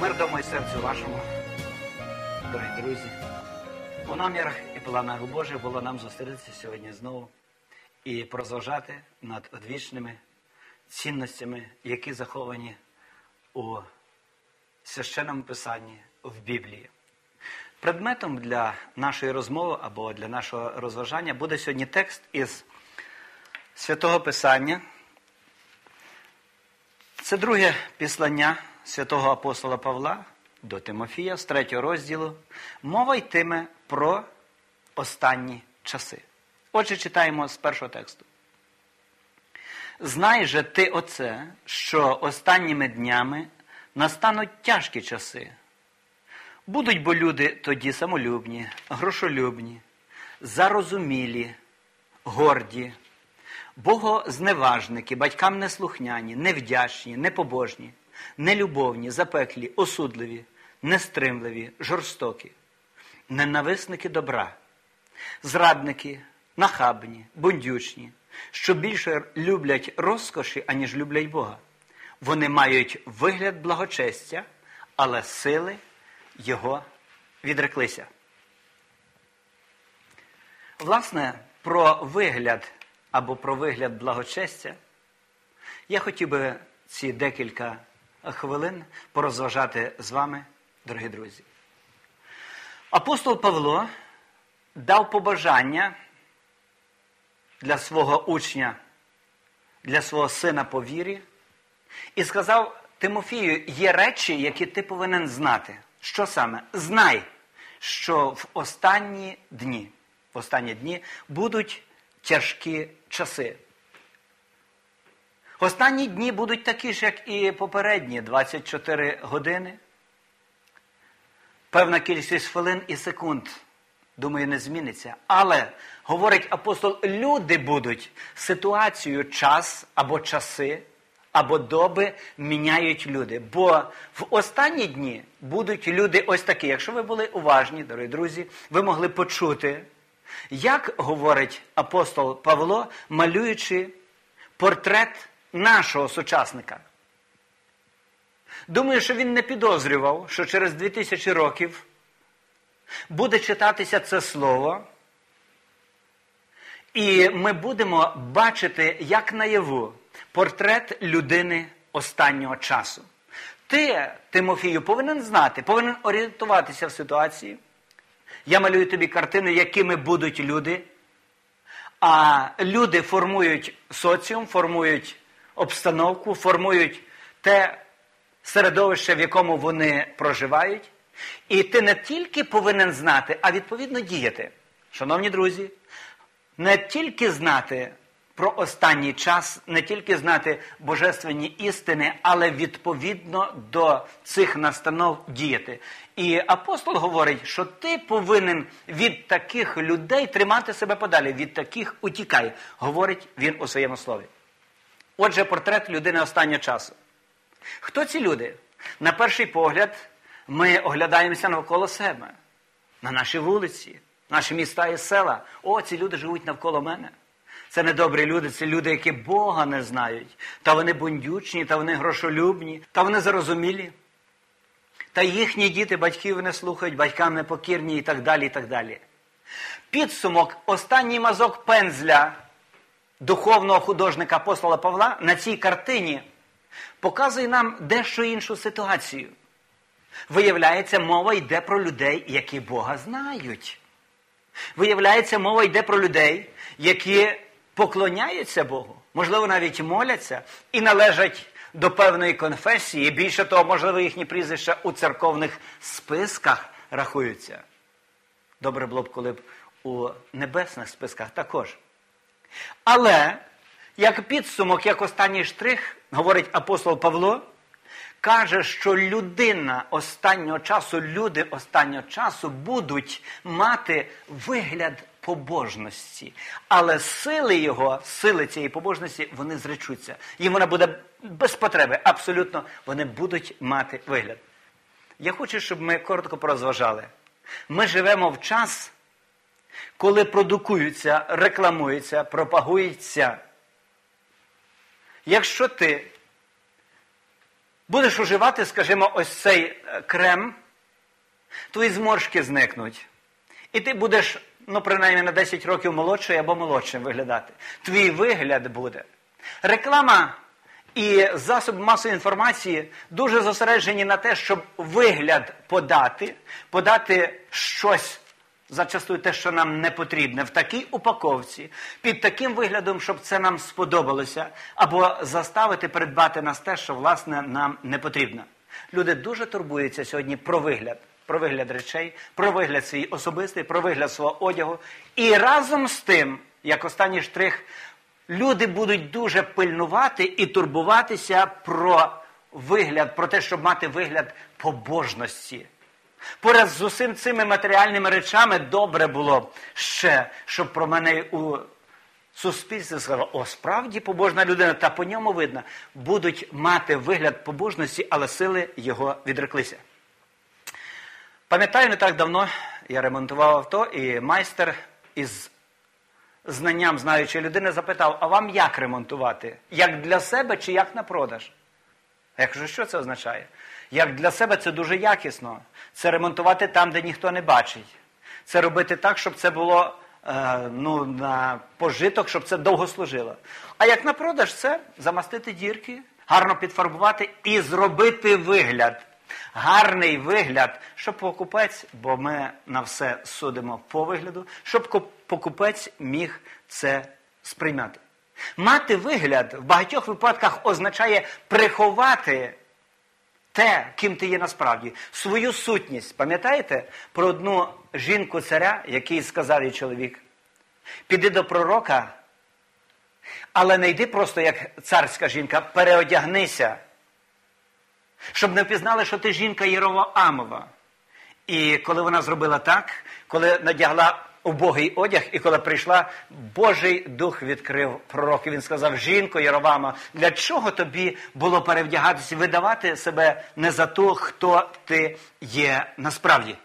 Мир дому і серцю вашому, дорогі друзі. У намірах і планах Божих було нам зустрітися сьогодні знову і прозважати над одвічними цінностями, які заховані у священному писанні в Біблії. Предметом для нашої розмови або для нашого розважання буде сьогодні текст із святого Писання. Це друге післання святого апостола Павла до Тимофія з третього розділу. Мова йтиме про останні часи. Отже, читаємо з першого тексту. Знай же ти оце, що останніми днями настануть тяжкі часи. Будуть бо люди тоді самолюбні, грошолюбні, зарозумілі, горді, богозневажники, батькам неслухняні, невдячні, непобожні, нелюбовні, запеклі, осудливі, нестримливі, жорстокі, ненависники добра, зрадники, нахабні, бундючні, що більше люблять розкоші, аніж люблять Бога. Вони мають вигляд благочестя, але сили його відреклися. Власне, про вигляд або про вигляд благочестя я хотів би ці декілька хвилин порозважати з вами, дорогі друзі. Апостол Павло дав побажання для свого учня, для свого сина по вірі, і сказав Тимофію, є речі, які ти повинен знати. Що саме? Знай, що в останні дні, в останні дні будуть тяжкі часи. Останні дні будуть такі ж, як і попередні 24 години. Певна кількість хвилин і секунд, думаю, не зміниться. Але, говорить апостол, люди будуть ситуацію, час або часи, або доби міняють люди. Бо в останні дні будуть люди ось такі. Якщо ви були уважні, дорогі друзі, ви могли почути, як говорить апостол Павло, малюючи портрет нашого сучасника. Думаю, що він не підозрював, що через 2000 років буде читатися це слово, і ми будемо бачити, як наяву, портрет людини останнього часу. Ти, Тимофію, повинен знати, повинен орієнтуватися в ситуації. Я малюю тобі картину, якими будуть люди. А люди формують соціум, формують обстановку, формують те середовище, в якому вони проживають. І ти не тільки повинен знати, а відповідно діяти. Шановні друзі, не тільки знати про останній час, не тільки знати божественні істини, але відповідно до цих настанов діяти. І апостол говорить, що ти повинен від таких людей тримати себе подалі, від таких утікай, говорить він у своєму слові. Отже, портрет людини останнього часу. Хто ці люди? На перший погляд, ми оглядаємося навколо себе, на нашій вулиці, наші міста і села. О, ці люди живуть навколо мене. Це недобрі люди, це люди, які Бога не знають. Та вони бундючні, та вони грошолюбні, та вони зарозумілі. Та їхні діти батьків не слухають, батькам не покірні і так далі. і так далі. Підсумок, останній мазок пензля духовного художника апостола Павла на цій картині показує нам дещо іншу ситуацію. Виявляється, мова йде про людей, які Бога знають. Виявляється, мова йде про людей, які поклоняються Богу, можливо, навіть моляться і належать до певної конфесії. Більше того, можливо, їхні прізвища у церковних списках рахуються. Добре було б, коли б у небесних списках також. Але, як підсумок, як останній штрих, говорить апостол Павло, каже, що людина останнього часу, люди останнього часу будуть мати вигляд побожності. Але сили його, сили цієї побожності, вони зречуться. Їм вона буде без потреби. Абсолютно, вони будуть мати вигляд. Я хочу, щоб ми коротко порозважали. Ми живемо в час, коли продукуються, рекламуються, пропагуються. Якщо ти будеш уживати, скажімо, ось цей е, крем, твої зморшки зникнуть. І ти будеш, ну, принаймні на 10 років молодший або молодшим виглядати. Твій вигляд буде. Реклама і засоби масової інформації дуже зосереджені на те, щоб вигляд подати, подати щось. Зачастую те, що нам не потрібне, в такій упаковці, під таким виглядом, щоб це нам сподобалося, або заставити придбати нас те, що власне нам не потрібно. Люди дуже турбуються сьогодні про вигляд, про вигляд речей, про вигляд свій особистий, про вигляд свого одягу. І разом з тим, як останній штрих, люди будуть дуже пильнувати і турбуватися про вигляд, про те, щоб мати вигляд побожності. Поряд з усім цими матеріальними речами добре було ще, щоб про мене у суспільстві сказали, о, справді побожна людина, та по ньому видно, будуть мати вигляд побожності, але сили його відреклися. Пам'ятаю, не так давно я ремонтував авто, і майстер із знанням знаючої людини запитав, а вам як ремонтувати? Як для себе чи як на продаж? Я кажу, що це означає? Як для себе це дуже якісно. Це ремонтувати там, де ніхто не бачить. Це робити так, щоб це було е, ну, на пожиток, щоб це довго служило. А як на продаж, це замастити дірки, гарно підфарбувати і зробити вигляд. Гарний вигляд, щоб покупець, бо ми на все судимо по вигляду, щоб покупець міг це сприймати. Мати вигляд в багатьох випадках означає приховати те, ким ти є насправді, свою сутність. Пам'ятаєте про одну жінку царя, який сказав їй чоловік? Піди до пророка, але не йди просто як царська жінка, переодягнися, щоб не впізнали, що ти жінка Єровоамова. І коли вона зробила так, коли надягла убогий одяг, і коли прийшла, Божий дух відкрив пророк, і він сказав: Жінко Яровама, для чого тобі було перевдягатися, видавати себе не за ту, хто ти є насправді?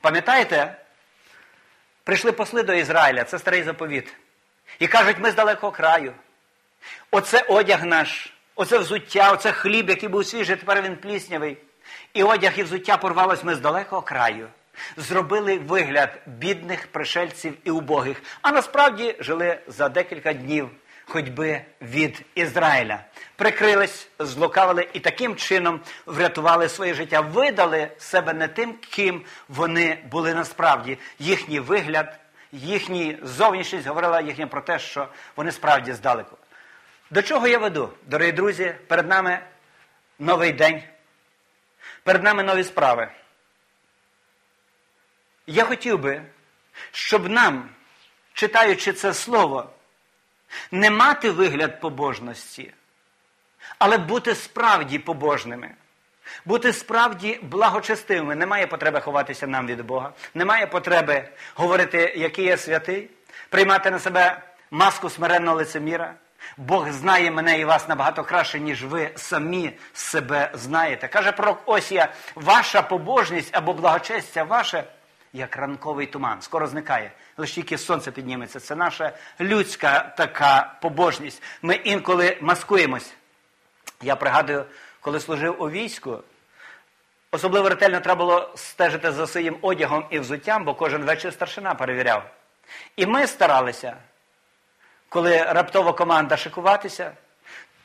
Пам'ятаєте? Прийшли посли до Ізраїля, це старий заповіт. І кажуть, ми з далекого краю. Оце одяг наш, оце взуття, оце хліб, який був свіжий, тепер він пліснявий. І одяг і взуття порвалось ми з далекого краю зробили вигляд бідних пришельців і убогих, а насправді жили за декілька днів ходьби від Ізраїля. Прикрились, злукавили і таким чином врятували своє життя, видали себе не тим, ким вони були насправді. Їхній вигляд, їхній зовнішність говорила їхнє про те, що вони справді здалеку. До чого я веду, дорогі друзі, перед нами новий день, перед нами нові справи. Я хотів би, щоб нам, читаючи це слово, не мати вигляд побожності, але бути справді побожними, бути справді благочестивими. Немає потреби ховатися нам від Бога, немає потреби говорити, який я святий, приймати на себе маску смиренного лицеміра. Бог знає мене і вас набагато краще, ніж ви самі себе знаєте. Каже пророк Осія, ваша побожність або благочестя ваше як ранковий туман, скоро зникає. Лише тільки сонце підніметься. Це наша людська така побожність. Ми інколи маскуємось. Я пригадую, коли служив у війську, особливо ретельно треба було стежити за своїм одягом і взуттям, бо кожен вечір старшина перевіряв. І ми старалися, коли раптова команда шикуватися,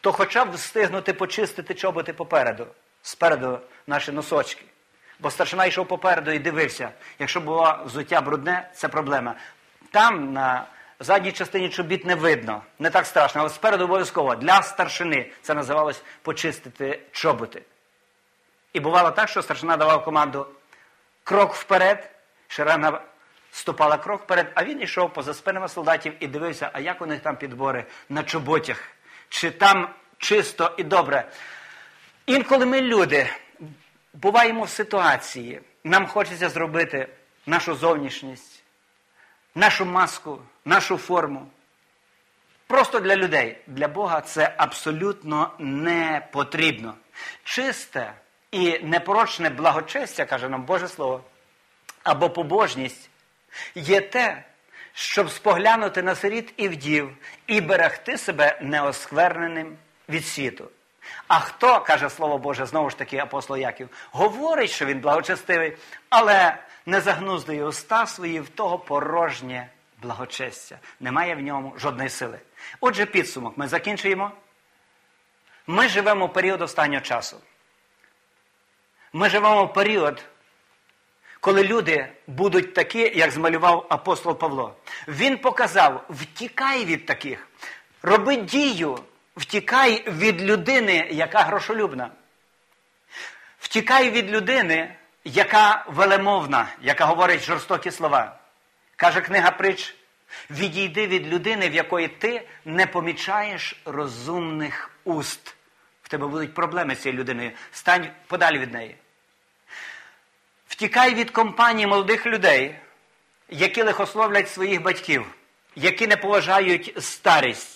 то хоча б встигнути почистити чоботи попереду, спереду наші носочки. Бо старшина йшов попереду і дивився. Якщо було взуття брудне, це проблема. Там на задній частині чобіт не видно, не так страшно, але спереду обов'язково для старшини це називалось почистити чоботи. І бувало так, що старшина давав команду крок вперед, ширена ступала крок вперед, а він йшов поза спинами солдатів і дивився, а як у них там підбори на чоботях, чи там чисто і добре. Інколи ми люди буваємо в ситуації, нам хочеться зробити нашу зовнішність, нашу маску, нашу форму. Просто для людей. Для Бога це абсолютно не потрібно. Чисте і непорочне благочестя, каже нам Боже Слово, або побожність є те, щоб споглянути на сиріт і вдів і берегти себе неоскверненим від світу. А хто, каже Слово Боже, знову ж таки апостол Яків, говорить, що він благочестивий, але не загнуздує уста свої в того порожнє благочестя. Немає в ньому жодної сили. Отже, підсумок, ми закінчуємо. Ми живемо в період останнього часу. Ми живемо в період, коли люди будуть такі, як змалював апостол Павло. Він показав: втікай від таких, роби дію, втікай від людини, яка грошолюбна. Втікай від людини, яка велемовна, яка говорить жорстокі слова. Каже книга притч, відійди від людини, в якої ти не помічаєш розумних уст. В тебе будуть проблеми з цією людиною. Стань подалі від неї. Втікай від компанії молодих людей, які лихословлять своїх батьків, які не поважають старість,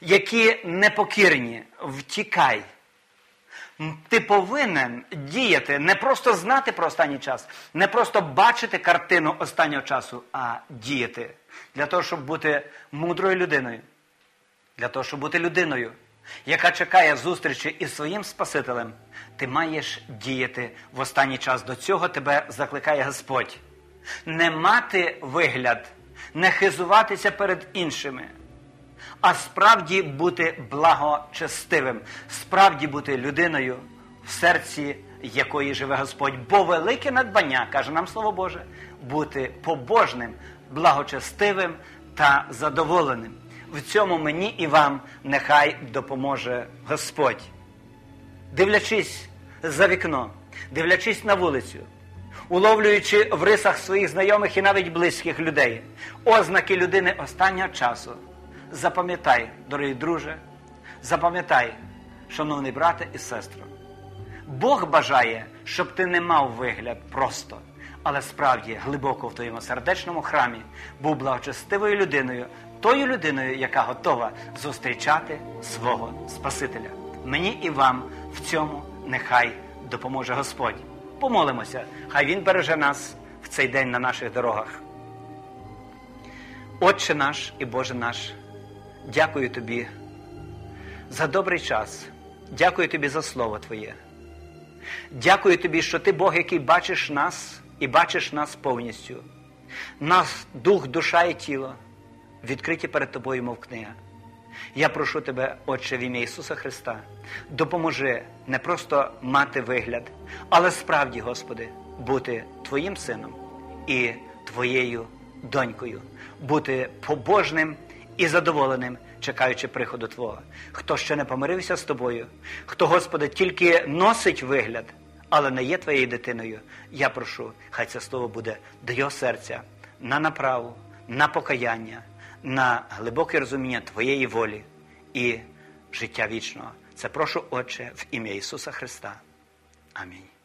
які непокірні. Втікай. Ти повинен діяти, не просто знати про останній час, не просто бачити картину останнього часу, а діяти. Для того, щоб бути мудрою людиною, для того, щоб бути людиною, яка чекає зустрічі із своїм Спасителем, ти маєш діяти в останній час. До цього тебе закликає Господь. Не мати вигляд, не хизуватися перед іншими, а справді бути благочестивим, справді бути людиною, в серці якої живе Господь. Бо велике надбання, каже нам Слово Боже, бути побожним, благочестивим та задоволеним. В цьому мені і вам нехай допоможе Господь. Дивлячись за вікно, дивлячись на вулицю, уловлюючи в рисах своїх знайомих і навіть близьких людей, ознаки людини останнього часу. Запам'ятай, дорогий друже, запам'ятай, шановний брате і сестро, Бог бажає, щоб ти не мав вигляд просто, але справді глибоко в твоєму сердечному храмі був благочестивою людиною, тою людиною, яка готова зустрічати свого Спасителя. Мені і вам в цьому нехай допоможе Господь. Помолимося, хай Він береже нас в цей день на наших дорогах. Отче наш і Боже наш, дякую Тобі за добрий час. Дякую Тобі за Слово Твоє. Дякую Тобі, що Ти Бог, який бачиш нас і бачиш нас повністю. Нас, дух, душа і тіло відкриті перед Тобою, мов книга. Я прошу Тебе, Отче, в ім'я Ісуса Христа, допоможи не просто мати вигляд, але справді, Господи, бути Твоїм сином і Твоєю донькою, бути побожним і задоволеним, чекаючи приходу Твого. Хто ще не помирився з тобою, хто, Господи, тільки носить вигляд, але не є твоєю дитиною, я прошу, хай це слово буде до його серця на направу, на покаяння, на глибоке розуміння Твоєї волі і життя вічного. Це прошу, Отче, в ім'я Ісуса Христа. Амінь.